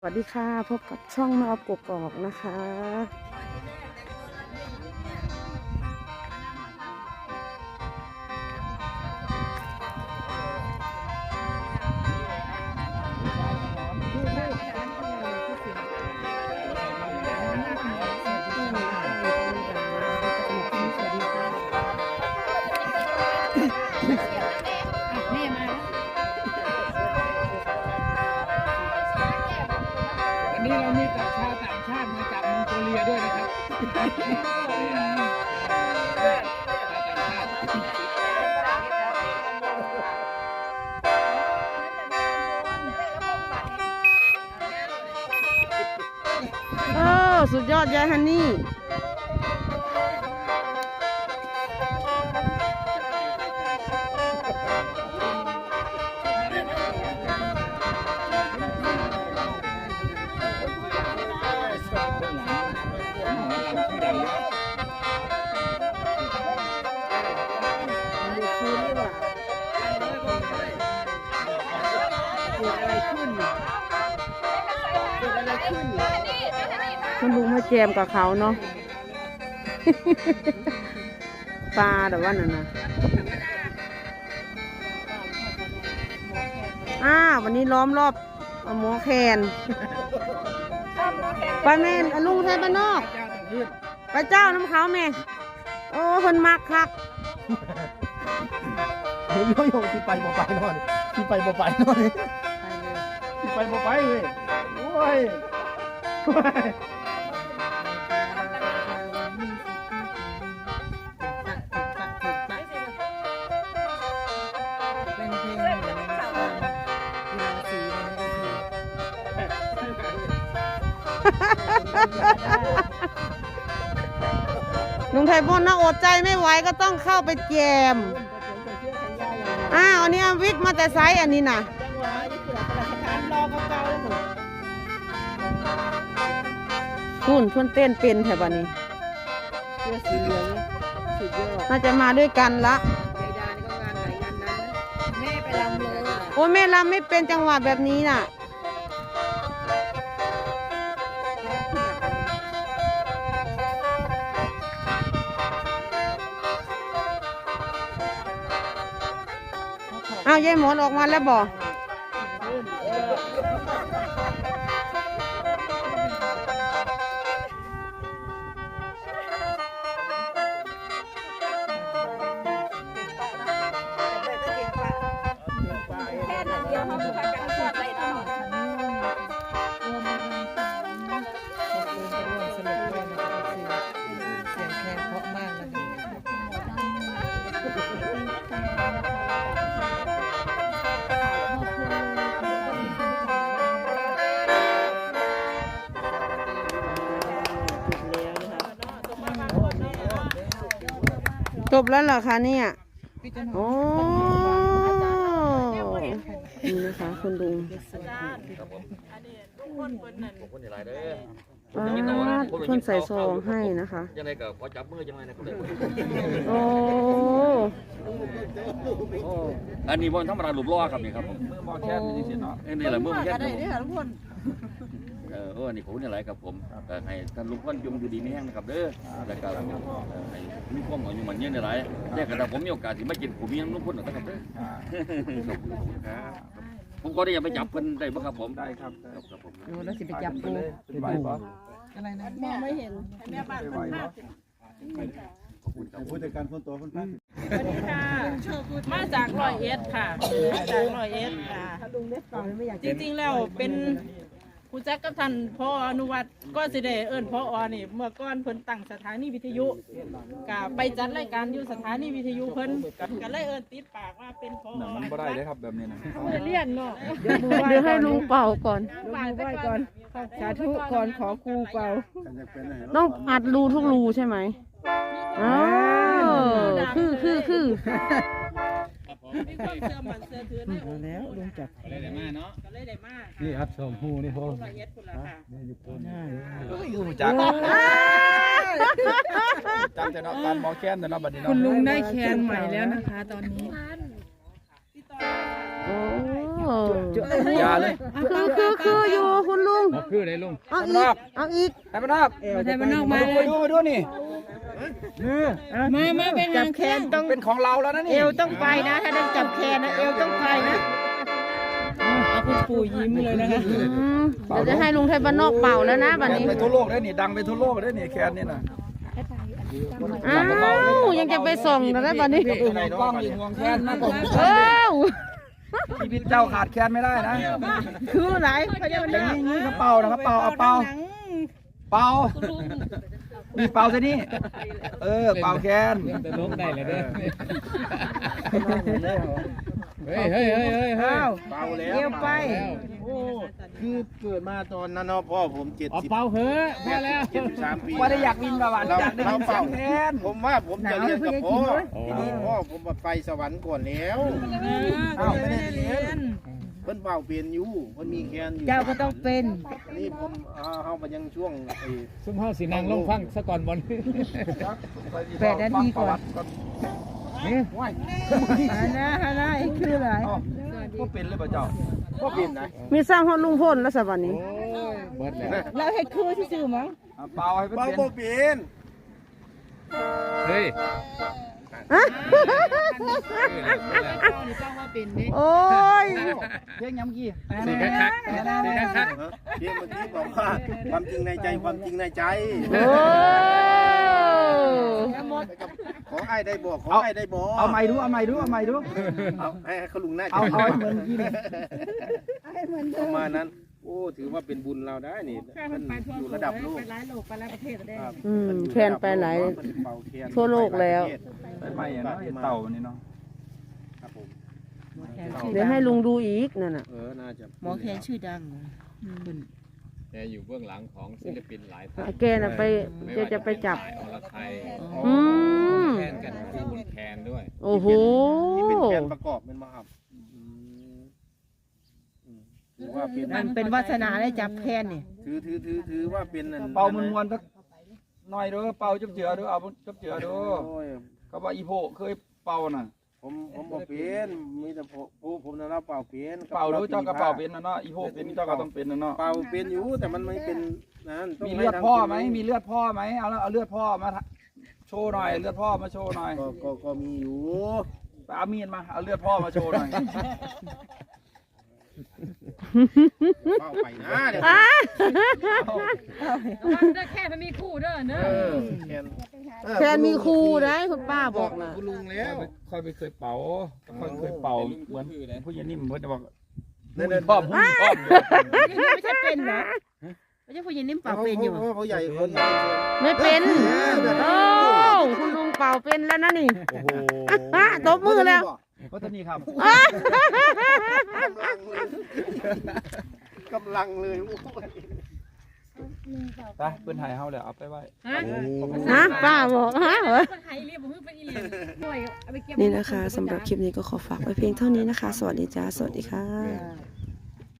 สวัสดีค่ะ พบกับช่องแม่ออฟกกอกนะคะ ต่างชาติมาจากมองโกเลียด้วยนะครับชาวต่างชาติเออสุดยอดยายฮันนี่ คุณลุงมาแจมกับเขาเนาะ ปลาแต่ว่านั่นนะอ้าววันนี้ล้อมรอบเอาหมอแคนไปแม่นลุงไทยบ้านนอกเจ้าต่างขึ้นไปเจ้าน้ำเขาแม่ โอ้คนมักคักเฮ้ยโยโย่ที่ไปบ่ไปนอนที่ไปบ่ไปนอนที่ไปบ่ไปเลยโอ้ย ลุงไทยบ้านนะอดใจไม่ไหวก็ต้องเข้าไปแจมอ้าวอันนี้เอาวิกมาแต่ไซส์อันนี้น่ะคุณเพื่อนเต้นเป็นแถวบ้านนี้เสื้อสีเหลืองสุดยอดน่าจะมาด้วยกันละยายดานี่ก็งานไหนงานนั้นนะแม่ไปรำเลยโอ้ยแม่รำไม่เป็นจังหวะแบบนี้น่ะ อ้าวยายหมอนออกมาแล้วบอก จบแล้วเหรอคะเนี่ยโอ้นี่นะคะคุณลุงป้าดเพื่อ นใส่ซองให้นะคะ ยังไงก็ขอจับมือยังไงนะคุณเลยโอ้อันนี้วันธรรมดาหลุมล้อครับนี่ครับผมมอแค่ไม่ได้เสียเนาะเอ้ยนี่แหละมือมันแค่ได้ได้ค่ะทุกคนเออเออนี่ผมนี่แหละครับผมก็ให้ท่านลุงพ่นยมอยู่ดีไม่แห้งนะครับเด้อแล้วก็เอ่อให้มีความหวังอยู่มันเยอะในหลายแต่ก็ถ้าผมมีโอกาสที่มากินผมมีน้ำลุงพ่นนะครับเด้อ ผมก็ได้ยังไปจับเพิ่นได้บ่ครับผมได้ครับครับผมดูแล้วสิไปจับปูเป็นใบปะอะไรนะมองไม่เห็นเป็นใบปะผู้จัดการคนตัวคนพักสวัสดีค่ะมาจากร้อยเอ็ดค่ะมาจากร้อยเอ็ดค่ะจริงๆแล้วเป็น ผู้จักกับท่านพ่ออนุวัตรก็สิได้เอิ้นพ่ออนี่ เมื่อก่อนเพิ่นตั้งสถานีวิทยุกะไปจัดรายการอยู่สถานีวิทยุเพิ่นก็เลยเอิ้นติดปากว่าเป็นพ่อหนังมันบ่ได้เลยครับแบบนี้นะเรียนเนาะเดี๋ยวให้ลุงเป่าก่อนบ่ายไปก่อนสาธุก่อนขอครูเป่ากันจะเป็นอะไรต้องอัดรูทุกรูใช่ไหมอ๋อคือคือคือ มีความเชื่อมั่นเชื่อถือในองค์แล้วลุงจับก็เลยได้มาเนาะก็เลยได้มานี่ครับสมหูนี่พ่อร้อยเอ็ดพุ่นล่ะค่ะนี่อยู่คนอยู่จักจังแต่เนาะการมอแค่นแต่เนาะบัดนี้เนาะคุณลุงได้แคนใหม่แล้วนะคะ ตอนนี้โอ้ยาเลยคือคือคืออยู่คุณลุงคืออะไรลุงเอาอีกเอาอีกไทยบ้านนอกไทยบ้านนอกมาดูมาดูนี่นี่ มามาไปหาจับแขนต้องเป็นของเราแล้วนะนี่เอวต้องไปนะ ถ้าได้จับแขนนะเอวต้องไปนะเอาคุณปู่ยิ้มเลยนะคะอืมเดี๋ยวจะให้ลุงไทยบ้านนอกเป่าแล้วนะบัดนี้ไปทั่วโลกได้นี่ดังไปทั่วโลกได้นี่แคนนี่นะอ้าวยังจะไปส่งนะได้บัดนี้ก็คือห่วงกล้องอีกห่วงแคนนะผมเอ้าชีวิตเจ้าขาดแคนไม่ได้นะ คือไหนพญาอย่างนาคนี้นี่ก็เป่านะครับเป่าเอาเป่าเป่า นี่เป่าซะนี่ เออ เป่าแคนเริ่มจะลงได้แล้วเด้อเฮ้ยเฮ้ยเฮ้ยเฮ้ยเฮ้ยเบาแล้วเอวไป โอ้คือเกิดมาตอนนั้นเนาะพ่อผมเจ็ดเอาสิบเป่าเหอะพอแล้วเจ็ดสิบสามปี ว่าได้อยากบินประวัติอยากได้ยินเสียงแคนผมว่าผมจะเรียนกับพ่อทีนี้พ่อผมไปสวรรค์ก่อนแล้วอ้าวไม่ได้เรียนเพิ่นเป่าเปลี่ยนอยู่เพิ่นมีแคนอยู่เจ้าก็ต้องเป็นนี่ผมเอาเฮาไปยังช่วงไอ้ซุ่มเฮาสินางลงฟังซะก่อนบอลแปดนาทีก่อนอันนะอันนะอีกคืออะไรก็เป็นเลยป่ะเจ้าพ่อเปลี่ยนนะมีสร้างฮอดลุงพ่นแล้วสบัดนี้เบิดแล้วเราเฮ็ดคือที่ซื่อมั้งอะเป่าให้เป็นเป่าเป็นบ่เปลี่ยนเฮ้ย โอ้ยเพลงย้ำกี่สีคักคักสีคักคักเพียงเมื่อกี้บอกว่าความจริงในใจความจริงในใจโอ้ขอไอ้ได้บอกขอไอ้ได้บอกเอาไม้ดูเอาไม้ดูเอาไม้ดูเอาให้เขาลุงหน้าเอาเอาเหมือนกี้นี่ประมาณนั้น อ้ถือว่าเป็นบุญเราได้นี่มันอยู่ระดับโลกครับ อืมแคนไปหลายเป่าแคนทั่วโลกแล้วเป็นไม้อะเนาะไอ้เต่านี่เนาะครับผมเดี๋ยวให้ลุงดูอีกนั่นน่ะ เออน่าจะหมอแคนชื่อดังแกอยู่เบื้องหลังของศิลปินหลายท่านแกน่ะไปแกจะไปจับสายอรไทยอืม แคนกันคูณแคนด้วยโอ้โห ที่เป็นแคนประกอบเป็นมาครับอืมอืม ถือว่าเป็นมันเป็นวาสนาได้จับแคนนี่ถือถือถือถือว่าเป็นนั่นเป่ามันมวนสักหน่อยเด้อเป่าจับเจือเด้อเอาจับเจือเด้อโอ้ยก็ว่าอีโพเคยเป่าน่ะ ผมผมบอกเป็นมีแต่ผมผู้ผมนะเราเป่าเป็นเป่าดูเจ้าก็เป่าเป็นนะเนาะอีโพเป็นเจ้าก็ต้องเป็นนะเนาะเป่าเป็นอยู่แต่มันไม่เป็นนั่นต้งมีให้เลือดทางพ่อคุณไหมมีเลือดพ่อไหมเอาแล้วเอาเลือดพ่อมาโชว์หน่อยเลือดพ่อมาโชว์หน่อยก็ก็ก็มีอยู่ไปเอามีดมาเอาเลือดพ่อมาโชว์หน่อย เป่าไปนะเดี๋ยวอะแค่มันมีคู่เด้อเนอะเออแคนแคนมีครูนะคุณป้าบอกนะคุณลุงแล้วค่อยไปเคยเป่าค่อยเคยเป่าเหมือนผู้หญิงนิ่มเพิ่นจะบอกนั่นนั่นพ่อผู้หญิงพ่อไม่ใช่เป็นเหรอไม่ใช่ผู้หญิงนิ่มเป่าเป็นอยู่เขาเขาใหญ่คนไม่เป็นโอ้คุณลุงเป่าเป็นแล้วนะนี่โอ้โหอะตบมือแล้ววัฒนีครับ กำลังเลยโอ้ยไปเพิ่นถ่ายเฮาแล้วเอาไปไว้ฮะป้าบอกฮะเหรอไทยเรียบมือเป็นอีเหลียหน่วยเอาไปเก็บ นี่นะคะสำหรับคลิปนี้ก็ขอฝากไว้เพียงเท่านี้นะคะ สวัสดีจ้า สวัสดีค่ะ